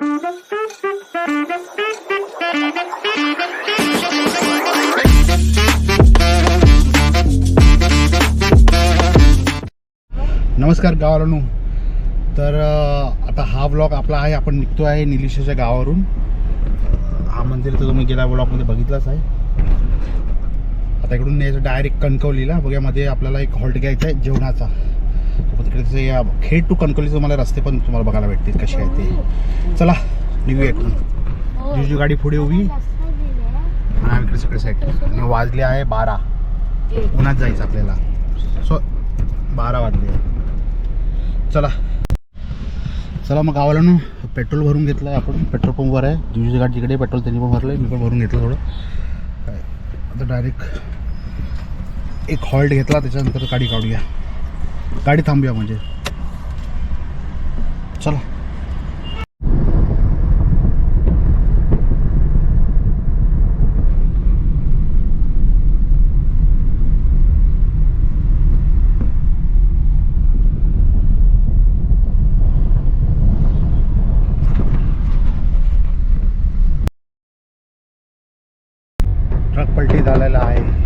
नमस्कार गावाला तर आता हा ब्लॉग आपला आहे आपण निघतो आहे निलिशाच्या गावावरून. हा मंदिर तर तुम्ही गेल्या ब्लॉगमध्ये बघितलाच आहे. आता इकडून यायचं डायरेक्ट कणकवलीला. बघ्यामध्ये आपल्याला एक हॉल्ट घ्यायचा आहे जेवणाचा. तर तिकडे या खेड टू कणकवलीचे तुम्हाला रस्ते पण तुम्हाला बघायला भेटतील कसे आहेत ते. चला निघूया इकडून. जिजू गाडी पुढे उभी. आणि इकडे सगळे साईड आणि वाजले आहे बारा. उन्हात जायचं आपल्याला. सो बारा वाजले. चला. चला मग गावाला ना पेट्रोल भरून घेतलं आहे आपण. पेट्रोल पंपवर आहे. जिजूची गाडी तिकडे पेट्रोल त्यांनी पण भरलं आहे मी पण भरून घेतलं थोडं. काय? आता डायरेक्ट एक हॉल्ट घेतला. त्याच्यानंतर गाडी काढूया. गाडी थांबूया म्हणजे. चला. ट्रक पलटी झालेला आहे.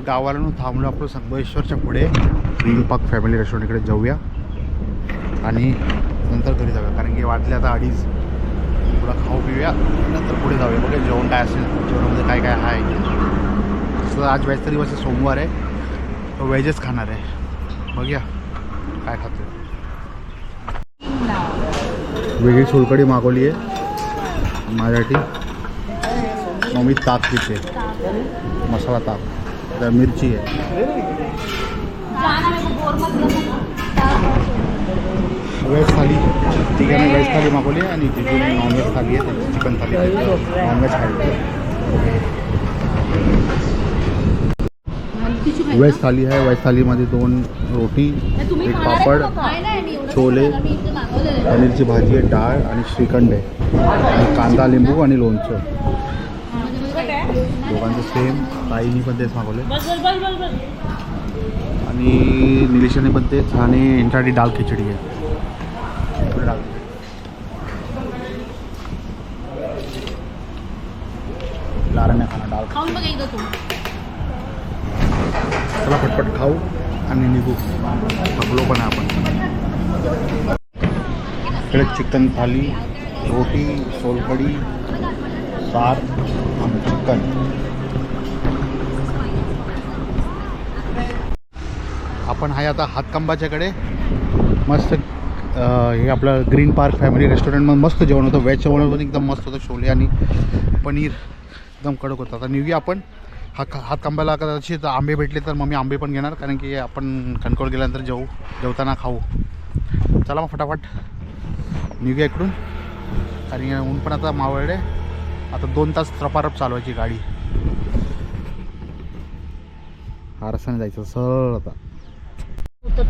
तर गावाला थांबलो आपलं संगमेश्वरच्या पुढे. ग्रीन पार्क फॅमिली रेस्टॉरंट इकडे जाऊया. आणि नंतर घरी जाऊया. कारण की वाटले आता अडीच. थोडा खाऊ पिऊया. नंतर पुढे जाऊया. बघा जेवण काय असेल. जेवणामध्ये काय काय आहे. तसं आज व्याज दिवस आहे सोमवार आहे. तो व्हेजच खाणार आहे. बघूया काय खातो वेगळी सोलकडी मागवली आहे. माझ्यासाठी. मग मी ताक घेते मसाला ताक. त्या मिरची आहे. व्हेज थाली. तिघांनी व्हेज थाली मागवली आहे आणि जिजूने नॉनव्हेज थाली आहे त्याची चिकन थाली नॉनव्हेज खायचं व्हेज थाली आहे. व्हेज थालीमध्ये दोन रोटी एक पापड छोले पनीरची भाजी आहे डाळ आणि श्रीखंड आहे. आणि कांदा लिंबू आणि लोणचं. दोघांचं सेम ताईनी पण तेच मागवले आणि निलेशाने पण तेच आणि यांच्यासाठी डाळ खिचडी आहे. खाना तू चला पटपट खाऊ आणि निघू. थकलो पण आपण. इकडे चिकन थाली रोटी सोलकडी सार आणि चिकन। आपण आहे आता हातकंबाच्याकडे. मस्त हे आपलं ग्रीन पार्क फॅमिली रेस्टॉरंटमध्ये मस्त जेवण होतं. व्हेज जेवण पण एकदम मस्त होतं छोले आणि पनीर. एकदम कडक होतं. आता निघूया आपण. हा हातकंबाला कदाचित आंबे भेटले तर मग मी आंबे पण घेणार कारण की आपण कणकोळ गेल्यानंतर जेवू जेवताना खाऊ. चला मग फटाफट. निघूया इकडून. कारण ऊन पण आता मावळले आता दोन तास रपारप चालवायची गाडी. रस्त्याने जायचं सरळ आता. होतं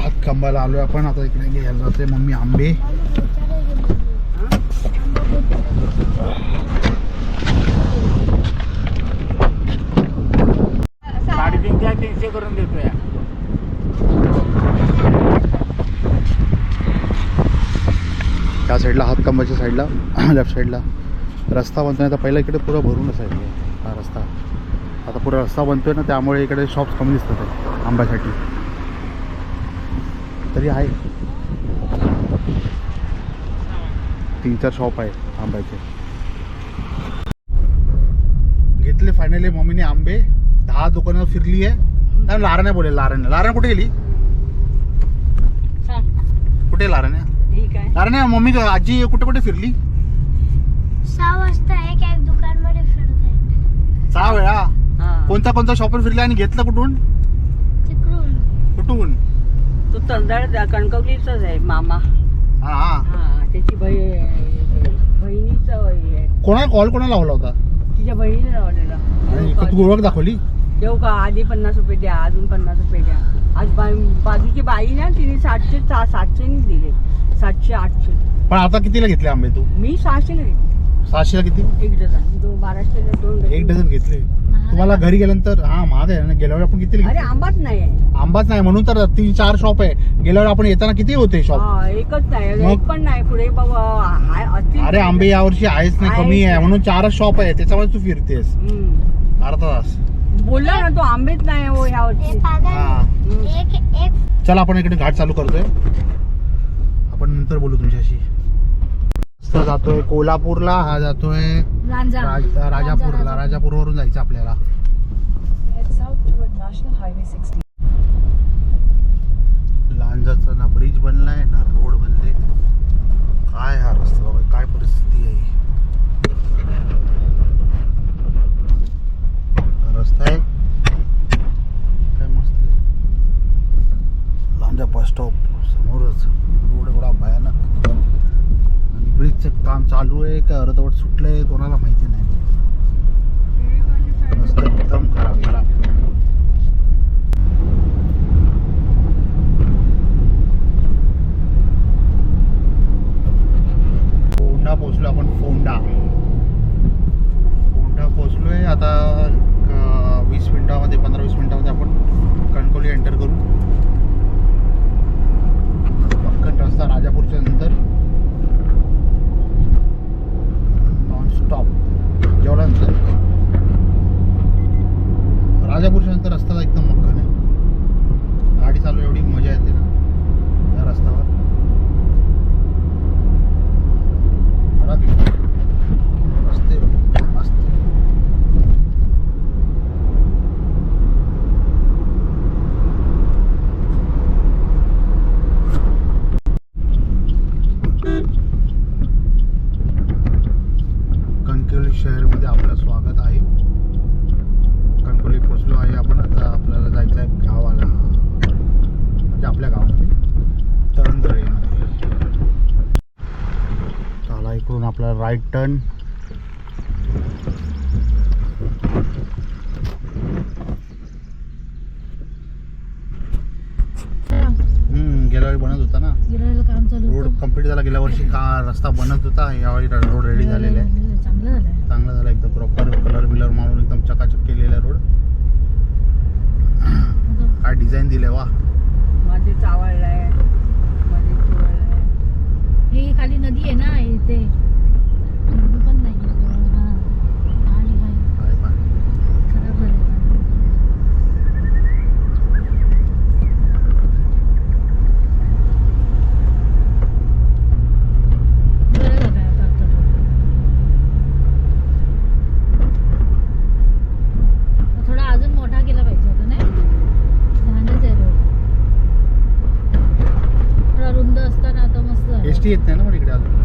हातकंबाला आलोय आपण आता इकडे घ्यायला जाते मम्मी आंबे. साडेतीनशे तीनशे करून देतोय. त्या साईडला हातकंबाच्या साईडला लेफ्ट साईडला रस्ता बनतोय आता पहिला इकडे पुरं भरूनच आहे. हा रस्ता. आता पुरा रस्ता बनतोय ना त्यामुळे इकडे शॉप्स कमी दिसतात आहे आंब्यासाठी. तरी आहे. तीन चार शॉप आहे आंब्याचे. घेतले फायनली मम्मीने आंबे. दहा दुकानं फिरली आहे. लाराने बोले लाराने लाराने कुठे गेली? कुठे लाराने ठीक आहे लाराने मम्मी आजी कुठे कुठे फिरली? सहा वाजता एक एक दुकानमध्ये फिरते सहा वेळा? हा. कोणता कोणता शॉपर फिरला आणि घेतलं कुठून? तिकडून. कुठून? तो तंदाळ कणकवलीचाच आहे मामा. हा. हा हा त्याची बही बहिणीचा आहे. कोणाला कॉल कोणाला लावला होता? तिच्या बहिणीने लावलेला. आणि देऊ तू का? ओळख दाखवली? देऊ का आधी पन्नास रुपये द्या अजून पन्नास रुपये द्या. आज बा- बाजूची बाई ना तिने सातशे सा- सातशे दिले. सातशे आठशे. पण आता कितीला घेतले आंबे तू? मी सहाशे घेतले सहाशेला किती? एक डझन. दोन बाराशे दोन एक डझन घेतले. तुम्हाला घरी गेल्यानंतर हा महाग आहे ना? गेल्यावर आपण किती अरे आंबाच नाही आहे. आंबाच नाही म्हणून तर तीन चार शॉप आहे. गेल्यावर आपण येताना किती होते शॉप हा, एकच नाही. मग? एक पण नाही पुढे. बाबा हाय असतील अरे आंबे यावर्षी आहेच नाही कमी आहे. म्हणून चारच शॉप आहे. त्याच्यामुळे तू फिरतेस. हम्म. अर्धा तास. बोलला ना तो आंबेच नाही हो ह्या वर्षी हा पागल. एक एक. चला आपण इकडे घाट चालू करतोय. नंतर बोलू तुमच्याशी. जातोय कोल्हापूरला हा जातोय लांजा राज- राजापूरला. राजापूरवरून जायचं आपल्याला. Head south toward National Highway 60. लांजाचा ना ब्रिज बनलाय ना रोड बनले. काय हा रस्ता बाबा काय परिस्थिती आहे ही? रस्ता आहे. काय मस्त आहे. लांजा बस स्टॉप भयानक आणि ब्रिजचं काम चालू आहे का अर्धवट सुटलंय कोणाला माहिती नाही. रस्ता एकदम खराब खराब फोंडा पोचलो आपण फोंडा. फोंडा पोचलोय आता वीस मिनिटामध्ये पंधरा वीस मिनिटामध्ये आपण कणकोली एंटर करू. पक्कन रस्ता राजापूरच्या नंतर. नॉन स्टॉप जेवढ्यानंतर राजापूरच्या नंतर रस्ता एकदम मक्कन आहे गाडी चालू एवढी मजा येते ना या रस्त्यावर बड़ा beautiful. रस्ते बघा, मस्त कणकवली शहरमध्ये आपलं स्वागत आहे. कणकवली पोचलो आहे आपण. आता आपल्याला जायचं आहे गावाला. म्हणजे आपल्या गावामध्ये. तळंदळीमध्ये चला इकडून आपला राईट टर्न हम्म गेल्या वेळी बनत होता ना. काम चालू रोड कंप्लीट झाला गेल्या वर्षी का रस्ता बनत होता यावेळी रोड रेडी झालेला आहे. चांगलं झालंय चांगला झाला एकदम प्रॉपर कलर बिलर मारून एकदम चकाचक केलेला रोड काय डिझाईन दिले वा मध्ये चावळलायमध्ये चुवळलाय ही खाली नदी आहे ना इथे नदी पण नाही हा पाणी आहे काय पाणी. खराब झालं बरं झालं आता आता तो. थोडा अजून मोठा केला पाहिजे होता नाही लहानच आहे रोड थोडा रुंद असता ना आता मस्त झालं. एस टी येत नाही ना पण इकडे अजून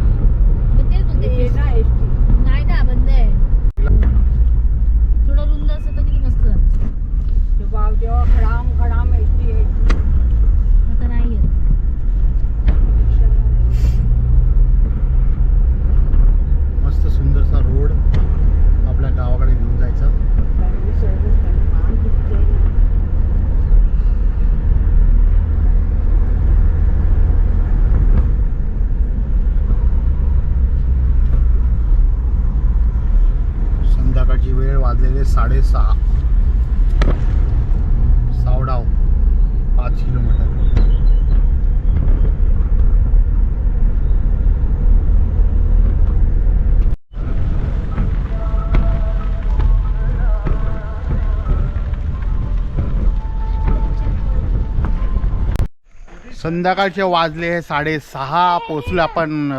संध्याकाळचे वाजले साडेसहा पोचलो आपण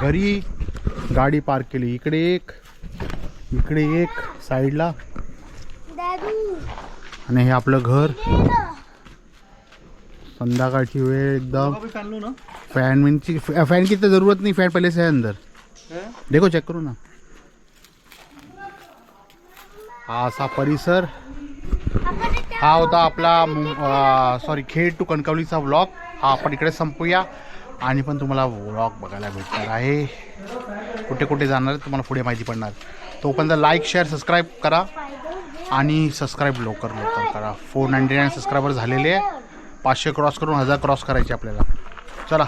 घरी. गाडी पार्क केली. इकडे एक इकडे एक साईडला. दादू. आणि हे आपलं घर. संध्याकाळची वेळ एकदम. फैन विनची फैन की तो जरूरत नहीं फैन पहले से है? अंदर देखो चेक करो ना. हा असा परिसर. हा होता आपला सॉरी खेड टू कणकवलीचा व्लॉग हा आपण इकडे संपूया. आणि पण तुम्हाला व्लॉग बघायला भेटणार आहे. कुठे कुठे जाणार तुम्हाला पुढे माहिती पडणार. तोपर्यंत लाईक शेअर सबस्क्राईब करा. आणि सबस्क्राईब लवकर लवकर करा. फोर नाईन्टी नाईन सबस्क्रायबर झालेले आहे. पाचशे क्रॉस करून हजार क्रॉस करायचे आपल्याला. चला.